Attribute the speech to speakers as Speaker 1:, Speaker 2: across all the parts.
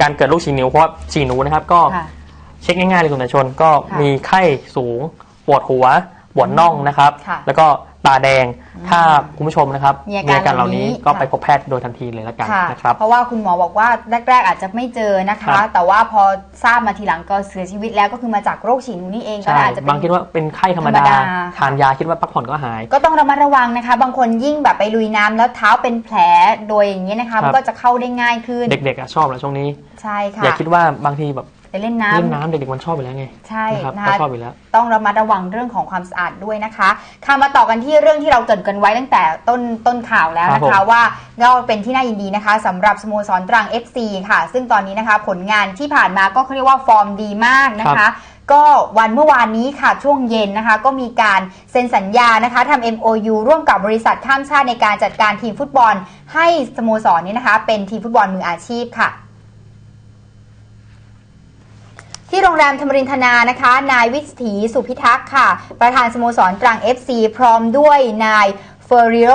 Speaker 1: การเกิดลูกฉี่หนูเพราะว่าฉี่หนูนะครับก็
Speaker 2: ค่ะ
Speaker 1: เช็คง่ายๆเลยคุณสายชนก็
Speaker 2: ค่ะ
Speaker 1: มีไข้สูงปวดหัวปวดน่องนะครับ
Speaker 2: ค่ะ
Speaker 1: แล้วก็ ตาแดง ถ้าคุณผู้ชมนะครับ
Speaker 2: มีอาการ
Speaker 1: เหล่านี้
Speaker 2: เหล่านี้
Speaker 1: ก็
Speaker 2: ค่ะ
Speaker 1: ไปพบแพทย์โดยทันทีเลยละกัน
Speaker 2: ค่ะ
Speaker 1: นะครับ
Speaker 2: เพราะว่าคุณหมอบอกว่าแรก ๆ อาจจะไม่เจอนะคะ
Speaker 1: ครับ
Speaker 2: แต่ว่าพอทราบมาทีหลังก็เสียชีวิตแล้วก็คือมาจากโรคฉี่หนูนี่เองก็
Speaker 1: ใช่
Speaker 2: อาจจะเป็
Speaker 1: บางคิดว่าเป็นไข้ธรรมดา
Speaker 2: ธรรมดาค่ะ
Speaker 1: ทานยาคิดว่าพักผ่อนก็หาย
Speaker 2: ก็ต้องระมัดระวังนะคะ บางคนยิ่งแบบไปลุยน้ำแล้วเท้าเป็นแผลโดยอย่างนี้ยนะคะ
Speaker 1: ครับ
Speaker 2: มันก็จะเข้าได้ง่ายขึ้น
Speaker 1: เด็กๆอะชอบแล้วช่วงนี้
Speaker 2: ใช่ค่ะ
Speaker 1: อย่าคิดว่าบางทีแบบ
Speaker 2: ไปเล่นน้ำ
Speaker 1: เล่นน้ำเด็กๆมันชอบอยู่แล้วไง
Speaker 2: ใช่
Speaker 1: นะครับ
Speaker 2: นะ
Speaker 1: เขา
Speaker 2: คะ
Speaker 1: ชอบอยู่แล้ว
Speaker 2: ต้องระมัดระวังเรื่องของความสะอาดด้วยนะคะค่ะมาต่อกันที่เรื่องที่เราเกริดกันไว้ตั้งแต่ต้นต้นข่าวแล้วนะ
Speaker 1: ครั
Speaker 2: คะ
Speaker 1: บผม
Speaker 2: ว่าก็เป็นที่น่ายินดีนะคะสำหรับสโมสรตรัง FC ค่ะ ซึ่งตอนนี้นะคะ ผลงานที่ผ่านมาก็เขาเรียกว่าฟอร์มดีมากนะคะก็วันเมื่อวานนี้ค่ะช่วงเย็นนะคะ ก็มีการเซ็นสัญญานะคะทำ MOU ร่วมกับบริษัทข้ามชาติในการจัดการทีมฟุตบอล ให้สโมสรนี้นะคะ เป็นทีมฟุตบอลมืออาชีพค่ะ ที่โรงแรมธรรมรินทนานะคะ นายวิสถีสุพิทักษ์ค่ะ ประธานสโมสรตรัง FC พร้อมด้วยนายเฟอริโอ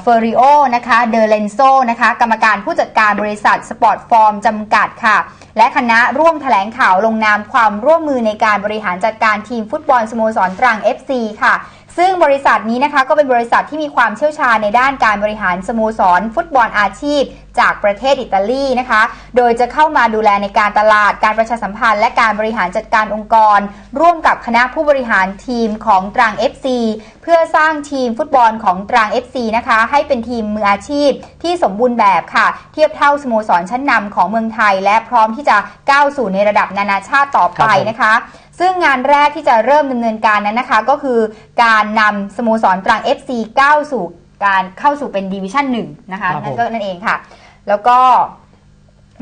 Speaker 2: เฟอริโอนะคะ เดเลนโซนะคะ กรรมการผู้จัดการบริษัทสปอร์ตฟอร์มจำกัดค่ะ และคณะร่วมแถลงข่าวลงนามความร่วมมือในการบริหารจัดการทีมฟุตบอลสโมสรตรัง FC ค่ะ ซึ่งบริษัทนี้นะคะก็เป็นบริษัทที่มีความเชี่ยวชาญในด้านการบริหารสโมสร ฟุตบอลอาชีพ จากประเทศอิตาลีนะคะ โดยจะเข้ามาดูแลในการตลาด การประชาสัมพันธ์ และการบริหารจัดการองค์กร ร่วมกับคณะผู้บริหารทีมของตรัง FC เพื่อสร้างทีมฟุตบอลของตรัง FC นะคะ ให้เป็นทีมมืออาชีพที่สมบูรณ์แบบค่ะ เทียบเท่าสโมสรชั้นนำของเมืองไทย และพร้อมที่จะก้าวสู่ในระดับนานาชาติต่อไปนะคะ ซึ่งงานแรกที่จะเริ่มดำเนินการนั้นนะคะ ก็คือการนำสโมสรตรัง FC ก้าวสู่การเข้าสู่เป็นดิวิชั่นหนึ่งนะคะ
Speaker 1: ครับผม
Speaker 2: นั่นก็นั่นเองค่ะ แล้วก็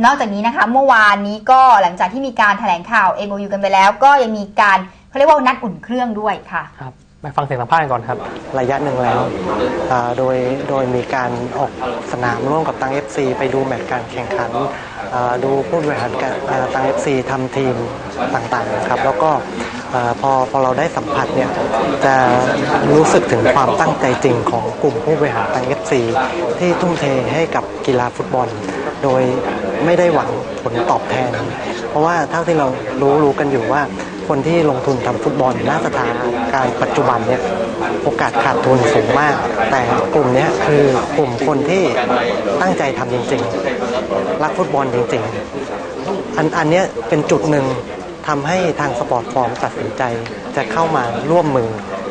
Speaker 2: นอกจากนี้นะคะ เมื่อวานนี้ก็หลังจากที่มีการแถลงข่าว MOU กันไปแล้ว ก็ยังมีการเขาเรียกว่านัดอุ่นเครื่องด้วยค่ะ
Speaker 1: ครับไปฟังเสียงสัมภาษณ์กันก่อนครับ
Speaker 3: ระยะหนึ่งแล้วอ่าโดย โดยมีการออกสนามร่วมกับตัง FC ไปดูแมตช์การแข่งขันอ่า ดูผู้บริหารการอ่าตัง FC ทำทีมต่างๆนะครับ แล้วก็พอพอเราได้สัมผัสเนี่ยจะรู้สึกถึงความตั้งใจจริงของกลุ่มผู้บริหารตัง FC ที่ทุ่มเทให้กับกีฬาฟุตบอล โดยไม่ได้หวังผลตอบแทน เพราะว่าเท่าที่เรารู้รู้กันอยู่ว่าคนที่ลงทุนทำฟุตบอลณสถานการณ์ปัจจุบันเนี่ย โอกาสขาดทุนสูงมาก แต่กลุ่มนี้คือกลุ่มคนที่ตั้งใจทำจริงๆ รักฟุตบอลจริงๆ อันอันนี้เป็นจุดหนึ่งทำให้ทางสปอร์ตฟอร์มตัดสินใจจะเข้ามาร่วมมือ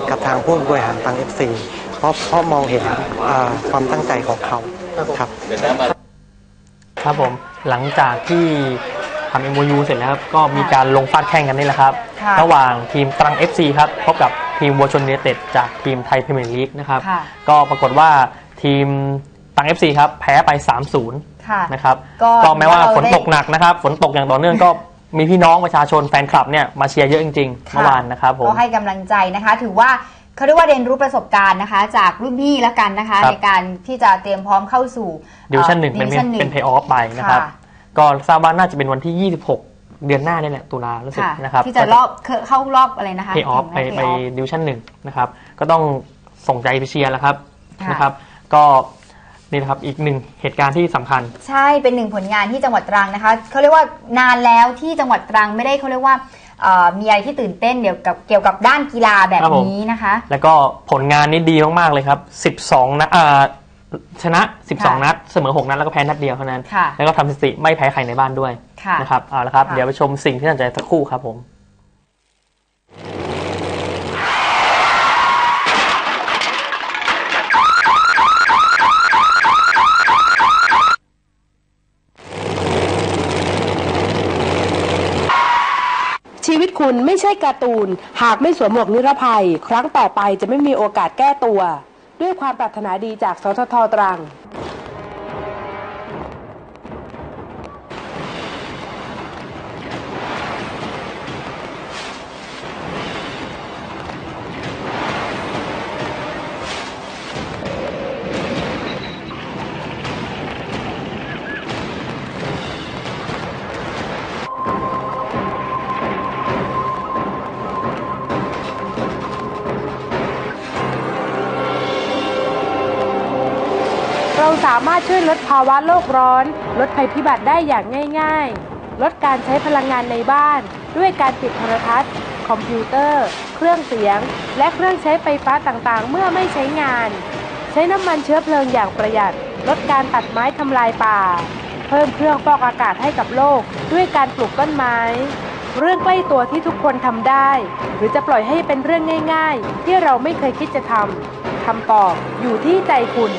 Speaker 3: กับทางผู้บริหารตัง FC เพราะเพราะมองเห็นความตั้งใจของเขาครับ
Speaker 1: ครับผมหลังจากที่ ทำ MOU เสร็จแล้วครับก็มีการลงฟาดแข่งกันนี่แหละครับ
Speaker 2: ค่ะ
Speaker 1: ระหว่างทีมตรัง FC ครับพบกับทีมวัวชนยูเนเต็ดจากทีมไทยพรีเมียร์ลีกนะครับ
Speaker 2: ค่ะ
Speaker 1: ก็ปรากฏว่าทีมตรัง FC ครับแพ้ไป 3-0
Speaker 2: ค่ะ
Speaker 1: นะครับ
Speaker 2: ก็
Speaker 1: ก็แม้ว่า
Speaker 2: เรา
Speaker 1: ฝน
Speaker 2: ได้
Speaker 1: ตกหนักนะครับ ฝนตกอย่างต่อเนื่องก็มีพี่น้องประชาชนแฟนคลับเนี่ยมาเชียร์เยอะจริงๆ
Speaker 2: ค่ะ
Speaker 1: เมื่อวานนะครับผม
Speaker 2: ก็ให้กำลังใจนะคะ ถือว่าเขาเรียกว่าเรียนรู้ประสบการณ์นะคะ จากรุ่นพี่แล้วกันนะคะ
Speaker 1: ครับ
Speaker 2: ในการที่จะเตรียมพร้อมเข้าสู่
Speaker 1: ดิวชั่นหนึ่งเป็น
Speaker 2: Division
Speaker 1: เป็นเพย์ออฟไปนะครับ
Speaker 2: ค่ะ
Speaker 1: ก็ทราบว่าน่าจะเป็นวันที่ 26 เดือนหน้าเนี่ยแหละตุลารู้สึก
Speaker 2: ค่ะ
Speaker 1: นะครับ
Speaker 2: ที่จะรอบเข้ารอบอะไรนะคะ
Speaker 1: เพย์ออฟไป
Speaker 2: แข่ง
Speaker 1: ไป
Speaker 2: play-off
Speaker 1: ดิวชั่นหนึ่งนะครับ ก็ต้องส่งใจไปเชียร์แล้วครับ
Speaker 2: ค่ะ
Speaker 1: นะครับ ก็นี่นะครับอีกหนึ่งเหตุการณ์ที่สำคัญ
Speaker 2: ใช่เป็นหนึ่งผลงานที่จังหวัดตรังนะคะเขาเรียกว่านานแล้วที่จังหวัดตรังไม่ได้เขาเรียกว่าเอ่อมีอะไรที่ตื่นเต้นเกี่ยวกับเกี่ยวกับด้านกีฬาแบบ
Speaker 1: ครับผม
Speaker 2: นี้นะคะ
Speaker 1: แล้วก็ผลงานนี้ดีมากๆเลยครับ 12นัดอ่า ชนะ
Speaker 2: ค่ะ
Speaker 1: 12 นัด เสมอ 6 นัด แล้วก็แพ้นัดเดียวเท่านั้น
Speaker 2: ค่ะ
Speaker 1: แล้วก็ทำสถิติไม่แพ้ใครในบ้านด้วย
Speaker 2: ค่ะ
Speaker 1: นะครับเอาละครับ
Speaker 2: ค่ะ
Speaker 1: เดี๋ยวไปชมสิ่งที่น่าสนใจสักครู่ครับผม
Speaker 4: ชีวิตคุณไม่ใช่การ์ตูน หากไม่สวมหมวกนิรภัย ครั้งต่อไปจะไม่มีโอกาสแก้ตัว ด้วยความปรารถนาดีจากสททตรัง เราสามารถช่วยลดภาวะโลกร้อน ลดภัยพิบัติได้อย่างง่ายๆ ลดการใช้พลังงานในบ้าน ด้วยการติดโทรทัศน์ คอมพิวเตอร์ เครื่องเสียง และเครื่องใช้ไฟฟ้าต่างๆ เมื่อไม่ใช้งาน ใช้น้ำมันเชื้อเพลิงอย่างประหยัด ลดการตัดไม้ทำลายป่า เพิ่มเครื่องฟอกอากาศให้กับโลก ด้วยการปลูกต้นไม้เรื่องใกล้ตัวที่ทุกคนทำได้ หรือจะปล่อยให้เป็นเรื่องง่าย ๆ ที่เราไม่เคยคิดจะทำคำตอบอยู่ที่ใจคุณ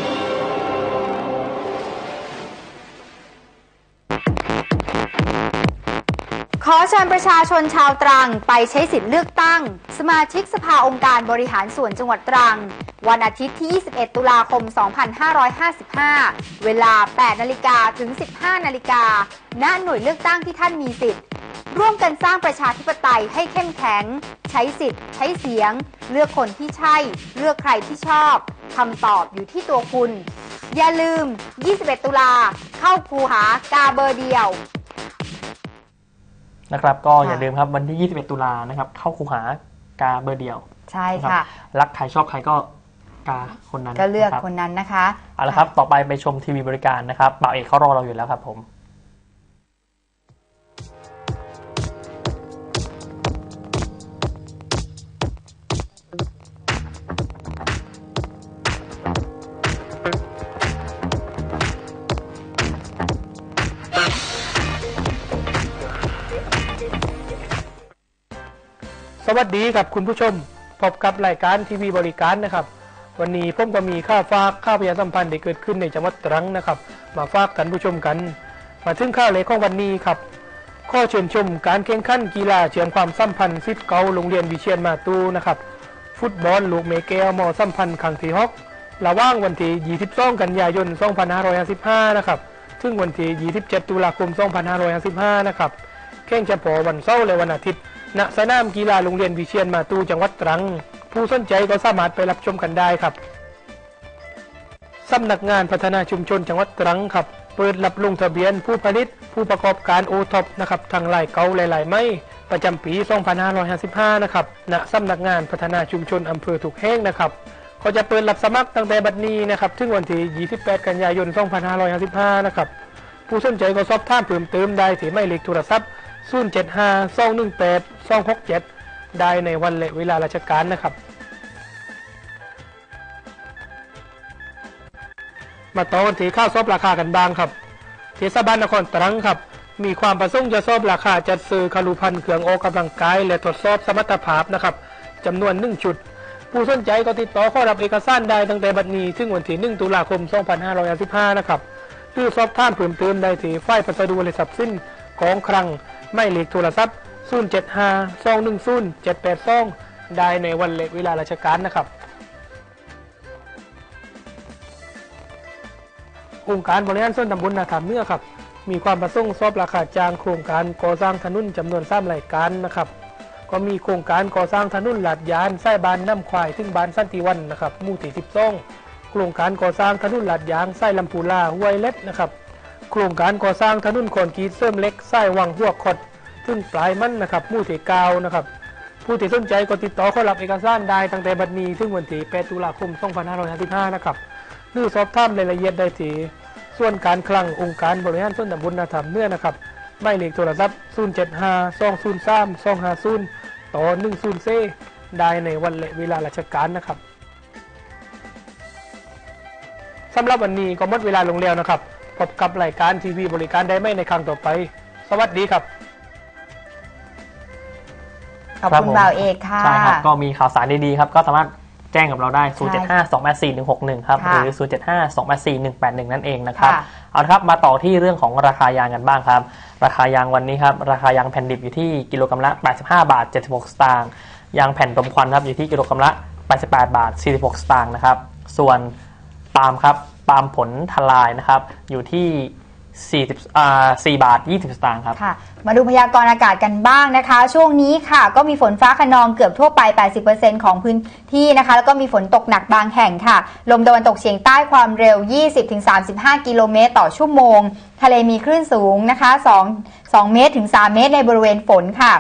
Speaker 2: อเชิญประชาชนชาวตรังไปใช้สิทธิ์เลือกตั้ง สมาชิกสภาองค์การบริหารส่วนจังหวัดตรัง วันอาทิตย์ที่ 21 ตุลาคม 2555 เวลา 8 นาฬิกาถึง 15 นาฬิกาณหน่วยเลือกตั้งที่ท่านมีสิทธิ์ ร่วมกันสร้างประชาธิปไตยให้เข้มแข็ง ใช้สิทธิ์ ใช้เสียง เลือกคนที่ใช่ เลือกใครที่ชอบคำตอบอยู่ที่ตัวคุณ อย่าลืม 21 ตุลาเข้าคูหากาเบอร์เดียว
Speaker 1: นะครับ ก็
Speaker 2: ค่ะ
Speaker 1: อย่าลืมครับวันที่ 21 ตุลานะครับ เข้าคูหากาเบอร์เดียว
Speaker 2: ใช่
Speaker 1: นะค
Speaker 2: ค่ะ
Speaker 1: รับรักใครชอบใครก็กาคนนั้น
Speaker 2: ก็เลือกะ
Speaker 1: รับ
Speaker 2: คนนั้นนะคะ
Speaker 1: เอาละครับ ต่อไปไปชมทีวีบริการนะครับบ่าวเอกเขารอเราอยู่แล้วครับผม
Speaker 5: วัสดีครับคุณผู้ชม พบกับรายการทีวีบริการนะครับ วันนี้ผมก็มีข้าวฝากข้าวประชาสัมพันธ์ที่เกิดขึ้นในจังหวัดตรังนะครับ มาฝากท่านผู้ชมกัน มาถึงข้าวเล็กของวันนี้ครับ ข้อเชิญชมการแข่งขันกีฬาเชื่อมความสัมพันธ์ซิทเกาโรงเรียนวิเชียนมาตูนะครับ ฟุตบอลลูกเมเกลมอสัมพันธ์ครั้งที่หกระว่างวันที่22 กันยายน 2555 นะครับถึงวันที่27 ตุลาคม 2555 นะครับแข่งเฉพาะวันเสาร์และวันอาทิตย์ ณสนามกีฬาโรงเรียนวิเชียนมาตูจังหวัดตรัง ผู้สนใจก็สามารถไปรับชมกันได้ครับสำนักงานพัฒนาชุมชนจังหวัดตรังครับ เปิดรับลงทะเบียนผู้ผลิต ผู้ประกอบการโอท็อปนะครับทางลายเกาหลายๆ ไม่ประจำปี 2555 นะครับณสำนักงานพัฒนาชุมชนอำเภอถูกแห้งนะครับก็จะเปิดรับสมัครตั้งแต่บัดนี้นะครับถึงวันที่ 28 กันยายน 2555 นะครับผู้สนใจก็สอบถามเพิ่มเติมได้ที่หมายเลขโทรศัพท์ 075 218 267ได้ในวันและเวลาราชการนะครับ มาต่อกันที่ข้าวซอบราคากันบ้างครับ เทศบาลนครตรังครับ มีความประสงค์จะซอบราคาจัดซื้อคารุพันธ์เครื่องออกกำลังกาย และทดสอบสมรรถภาพนะครับจำนวนหนึ่งชุดผู้สนใจก็ติดต่อข้ารับเอกสารได้ตั้งแต่บัดนี้ ถึงวันที่ 1 ตุลาคม 2555 นะครับหรือสอบถามเพิ่มเติมได้ที่ฝ่ายพัสดุและทรัพย์สินของคลัง ไม่เลขโทรศัพท์075 210 782 ได้ในวันและเวลาราชการนะครับ องค์การบริหารส่วนตำบลนาคามเนื้อครับ มีความประสงค์สอบราคาจ้างโครงการก่อสร้างถนนจำนวนสามรายการนะครับ ก็มีโครงการก่อสร้างถนนหลาดยานไส้บานน้ำควายถึงบานสันติวันนะครับ มู่ที่สิบสองโครงการก่อสร้างถนนหลาดยางไส้ลำพูลาห้วยเล็ดนะครับ โครงการก่อสร้างถนนคอนกรีตเสริมเล็กไส้วังหัวขดถึงปลายมันนะครับมู่ที่ก้านะครับผู้ที่สนใจก็ติดต่อเข้ารับเอกสารได้ตั้งแต่บัดนี้ถึงวันที่8ตุลาคม 2555 นะครับหรือสอบถามรายละเอียดได้ที่ส่วนการคลังองค์การบริหารส่วนตำบลนาธรรมเนื้อนะครับหมายเลขโทรศัพท์ 075 203 250 ต่อ 10เซได้ในวันและเวลาราชการนะครับสำหรับวันนี้ก็หมดเวลาลงแล้วนะครับ พบกับรายการทีวีบริการได้ไหมในครั้งต่อไป สวัสดีครับ
Speaker 2: ขอบ
Speaker 1: ครับ
Speaker 2: คุณ
Speaker 1: ผม
Speaker 2: บ่าวเอกค่ะ
Speaker 1: ใช่ครับ ก็มีข่าวสารดีๆครับ ก็สามารถแจ้งกับเราได้
Speaker 2: ใช่
Speaker 1: 075 284 161 ครับ
Speaker 2: ค่ะ
Speaker 1: หรือ 075 284 181 นั่นเองนะครับ
Speaker 2: ค่ะ
Speaker 1: เอาละครับมาต่อที่เรื่องของราคายางกันบ้างครับ ราคายางวันนี้ครับ ราคายางแผ่นดิบอยู่ที่กิโลกรัมละ 85 บาท 76 สตางค์ ยางแผ่นรมควันครับอยู่ที่กิโลกรัมละ 88 บาท 46 สตางค์นะครับ ส่วนปาล์มครับ ปาล์มผลทลายนะครับ อยู่ที่40อ่า4บาท 20 สตางค์ครับ
Speaker 2: ค่ะ มาดูพยากรณ์อากาศกันบ้างนะคะ ช่วงนี้ค่ะก็มีฝนฟ้าขนองเกือบทั่วไป 80%ของพื้นที่นะคะ แล้วก็มีฝนตกหนักบางแห่งค่ะ ลมตะวันตกเฉียงใต้ความเร็ว 20-35 กิโลเมตรต่อชั่วโมง ทะเลมีคลื่นสูงนะคะ 2 2 เมตรถึง 3 เมตรในบริเวณฝนค่ะ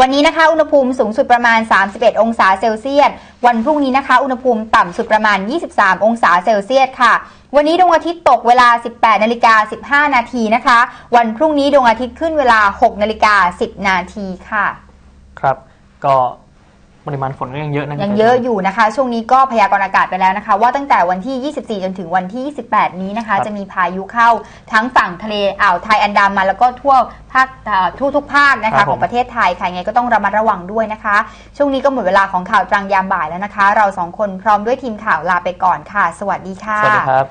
Speaker 2: วันนี้นะคะอุณหภูมิสูงสุดประมาณ 31 องศาเซลเซียส วันพรุ่งนี้นะคะ อุณหภูมิต่ำสุดประมาณ 23 องศาเซลเซียสค่ะ วันนี้ดวงอาทิตย์ตกเวลา 18นาฬิกา15 นาทีนะคะ วันพรุ่งนี้ดวงอาทิตย์ขึ้นเวลา 6นาฬิกา10 นาทีค่ะ
Speaker 1: ครับ ก็ ปริมาณฝนก็ยังเยอะนะ
Speaker 2: ยังเยอะอยู่นะคะ ช่วงนี้ก็พยากรณ์อากาศไปแล้วนะคะ ว่าตั้งแต่วันที่ 24 จนถึงวันที่ 28 นี้นะคะ จะมีพายุเข้าทั้งฝั่งทะเลอ่าวไทยอันดามันแล้วก็ทั่วภาคเอ่อทั่วทุกภาคนะคะของประเทศไทยค่ะยังไงก็ต้องระมัดระวังด้วยนะคะ ช่วงนี้ก็หมดเวลาของข่าวตรังยามบ่ายแล้วนะคะ เราสองคนพร้อมด้วยทีมข่าวลาไปก่อนค่ะ สวัสดีค่ะ
Speaker 1: สวัสดีครับ